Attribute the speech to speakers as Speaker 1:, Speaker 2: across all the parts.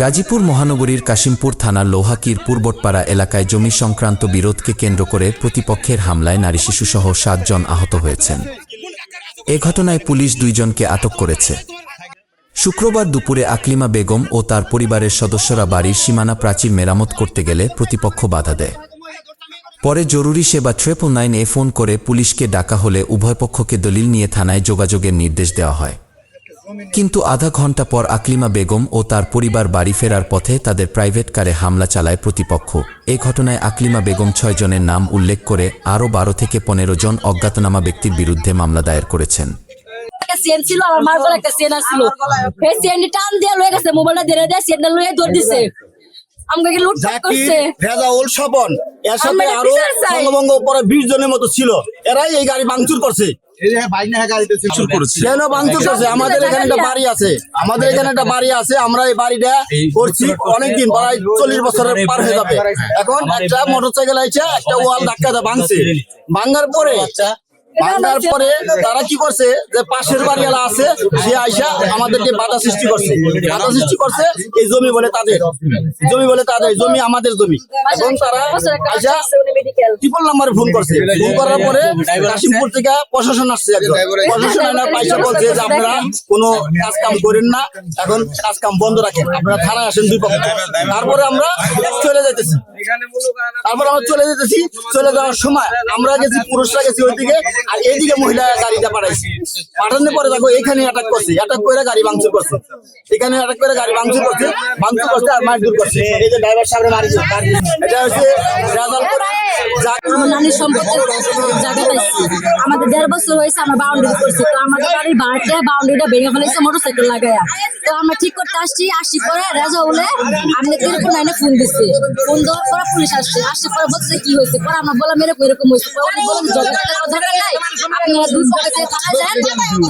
Speaker 1: গাজীপুর মহানগরীর কাশিমপুর থানার লোহাকির পূর্বটপাড়া এলাকায় জমি সংক্রান্ত বিরোধকে কেন্দ্র করে প্রতিপক্ষের হামলায় নারী শিশুসহ সাতজন আহত হয়েছেন। এ ঘটনায় পুলিশ দুইজনকে আটক করেছে। শুক্রবার দুপুরে আকলিমা বেগম ও তার পরিবারের সদস্যরা বাড়ির সীমানা প্রাচীর মেরামত করতে গেলে প্রতিপক্ষ বাধা দেয়। পরে জরুরি সেবা ট্রিপল নাইন এ ফোন করে পুলিশকে ডাকা হলে উভয় পক্ষকে দলিল নিয়ে থানায় যোগাযোগের নির্দেশ দেওয়া হয়। কিন্তু আধা ঘণ্টা পর আকলিমা বেগম ও তার পরিবার বাড়ি ফেরার পথে তাদের প্রাইভেট কারে হামলা চালায় প্রতিপক্ষ। এই ঘটনায় আকলিমা বেগম ছয় জনের নাম উল্লেখ করে আরও বারো থেকে পনেরো জন অজ্ঞাতনামা ব্যক্তির বিরুদ্ধে মামলা দায়ের করেছেন।
Speaker 2: চেন ছিল আমার মার গলায় একটা চেন আসছিল এই চেনটি টান দিয়ে লয়ে গেছে মোবাইলটা ধরে দেয় চেনটা লয়ে দৌড় দিছে। আমাকে লুটপাট করছে?
Speaker 3: রেজাউল স্বপন এর সাথে
Speaker 2: আরও।
Speaker 3: বঙ্গভঙ্গ পরে বিশ জনের মতো ছিল। এরাই এই গাড়ি ভাঙচুর করছে।
Speaker 4: এই যে বাইক না গাড়িতে শুরু করেছে।
Speaker 3: কেন ভাঙচুর করছে আমাদের এখানে একটা বাড়ি আছে। আমাদের এখানে একটা বাড়ি আছে। আমরা এই বাড়িটা করছি অনেকদিন প্রায় চল্লিশ বছরের পার হয়ে যাবে। এখন একটা মোটর সাইকেল আইছে একটা ওয়াল ধাক্কা ভাঙছে। ভাঙার পরে ভাঙার পরে তারা কি করছে? যে পাশের বাড়িওয়ালা আছে সে আইসা আমাদেরকে বাধা সৃষ্টি করছে। বাধা সৃষ্টি করছে এই জমি বলে তাদের। জমি বলে তাদের জমি আমাদের জমি। এবং তারা আইসা ট্রিপল নাম্বারে ফোন করছে। ফোন করার পরে কাশিমপুর থেকে প্রশাসন আসছে প্রশাসন এনে পয়সা বলছে যে আপনারা কোনো কাজ কাম করেন না। এখন কাজ কাম বন্ধ রাখেন। আপনারা থানায় আসেন দুই পক্ষে। তারপরে আমরা চলে যাইতেছি। তারপর আমরা চলে যেতেছি চলে যাওয়ার সময় আমরা গেছি পুরুষরা গেছি ওইদিকে। আর এইদিকে মহিলা গাড়িটা পাঠাইছি। পাঠানোর পরে দেখো এখানে অ্যাটাক করছে। অ্যাটাক করে গাড়ি ভাঙচুর করছে। এখানে অ্যাটাক করে গাড়ি ভাঙচুর করছে। ভাঙচুর করছে আর মারধর করছে। এই যে ড্রাইভার সামনে মারি এটা হচ্ছে
Speaker 2: সম্পত্তির জায়গা পাইছি বছর হয়েছে আমরা বাউন্ডারি করছি। তো আমাদের বাড়ির বাড়িতে বাউন্ডারিটা ভেঙে ফেলেছে মোটরসাইকেল লাগাইয়া তো আমরা ঠিক করতে আসছি আসছি পরে রেজা হলে আমি তিরপুর লাইনে ফোন দিচ্ছি ফোন দেওয়ার পরে পুলিশ আসছে। আসছে পরে বলছে, কি হয়েছে? পরে আমরা বললাম, এরকম এরকম হয়েছে। পরে উনি বললেন ঝগড়া করার নাই, আপনারা দুই পক্ষে থানায় যান,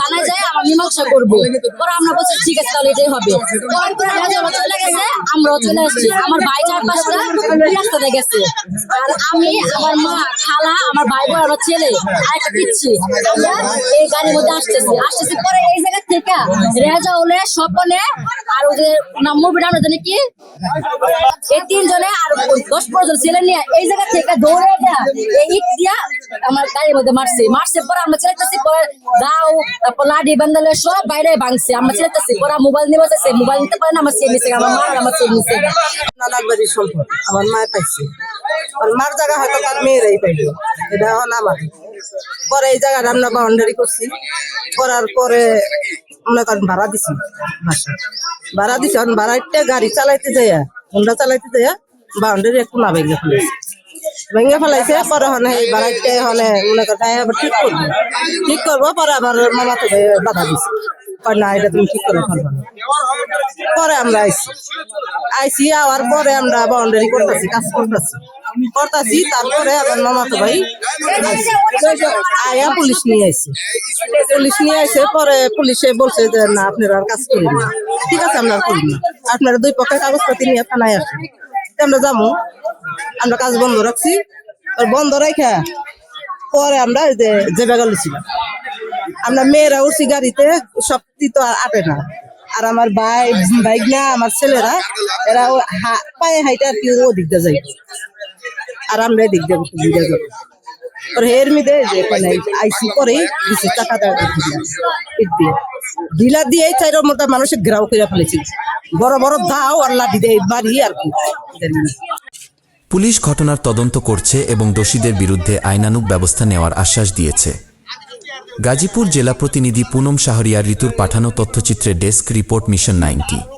Speaker 2: থানায় যাই আমরা মীমাংসা করব। পরে আমরা বলছি, ঠিক আছে, তাহলে এটাই হবে। পরে রেজা চলে গেছে, আমরাও চলে আসছি। আমার ভাই চার পাঁচটা রাস্তাতে গেছে। আর আমি, আমার মা, খালা, আমার ভাই বোন, আমার ছেলে আর একটা পিচ্ছি। আমরা এই গাড়ির মধ্যে আসতেছি। আসতেছি পরে এই জায়গা থেকে রেজা হলে স্বপনে আর ওদের নাম মুভি নাম জানি কি? এই তিনজনে আর ওই দশ পনেরো ছেলে নিয়ে এই জায়গা থেকে দৌড়ে যা এই ইট দিয়া আমার গাড়ির মধ্যে মারছে। মারছে পরে আমরা ছেলেটাছি, পরে দাও, তারপর লাডি বান্দালে সব বাইরে ভাঙছে। আমরা ছেলেটাছি, পরে মোবাইল নিয়ে বসেছে। মোবাইল নিতে পারে না, আমার চেয়ে নিছে, আমার মা আমার চেয়ে নিছে।
Speaker 5: নানার সম্পদ। আমার মায় পাইছে। আর মার জায়গা হয়তো তার মেয়েরাই পাইল। এটা এখন আমার পরে এই জায়গাটা আমরা বাউন্ডারি করছি। করার পরে মনে করেন ভাড়া দিছি। ভাড়া দিছি, এখন ভাড়াটা গাড়ি চালাইতে যাইয়া হুন্ডা চালাইতে যাইয়া বাউন্ডারি একটু না ভেঙে ফেলাইছে। ভেঙে ফেলাইছে, পরে হনে এই ভাড়াটা হনে মনে করেন আবার ঠিক করব। ঠিক করব, পরে আবার মামা তো বাধা দিছে। না, এটা তুমি ঠিক করে ফেলব পরে আমরা আইসি আইসি আওয়ার পরে আমরা বাউন্ডারি করতেছি, কাজ করতেছি। করতেছি তারপরে আমার মামাতো ভাই আয়া পুলিশ নিয়ে আইছে। পুলিশ নিয়ে আইছে, পরে পুলিশে বলছে যে, না, আপনারা আর কাজ করেন না। ঠিক আছে, আমরা করি না। আপনারা দুই পক্ষে কাগজপাতি নিয়ে থানায় আসেন। আমরা যাব। আমরা কাজ বন্ধ রাখছি। বন্ধ রাখা পরে আমরা যে যে আমরা মেয়েরা উঠছি গাড়িতে, সব তো আটে না। আর আমার ভাই বাইক না আমার ছেলেরা, এরা পায়ে হাইটে আর কি ওদিক দিয়ে যাই আর আমরা দিকে দিয়ে করে ফেলেছি। বড় বড় দাও বাড়ি আর।
Speaker 1: পুলিশ ঘটনার তদন্ত করছে এবং দোষীদের বিরুদ্ধে আইনানুগ ব্যবস্থা নেওয়ার আশ্বাস দিয়েছে। গাজীপুর জেলা প্রতিনিধি পুনম শাহরিয়ার ঋতুর পাঠানো তথ্যচিত্রে desk report mission ninety.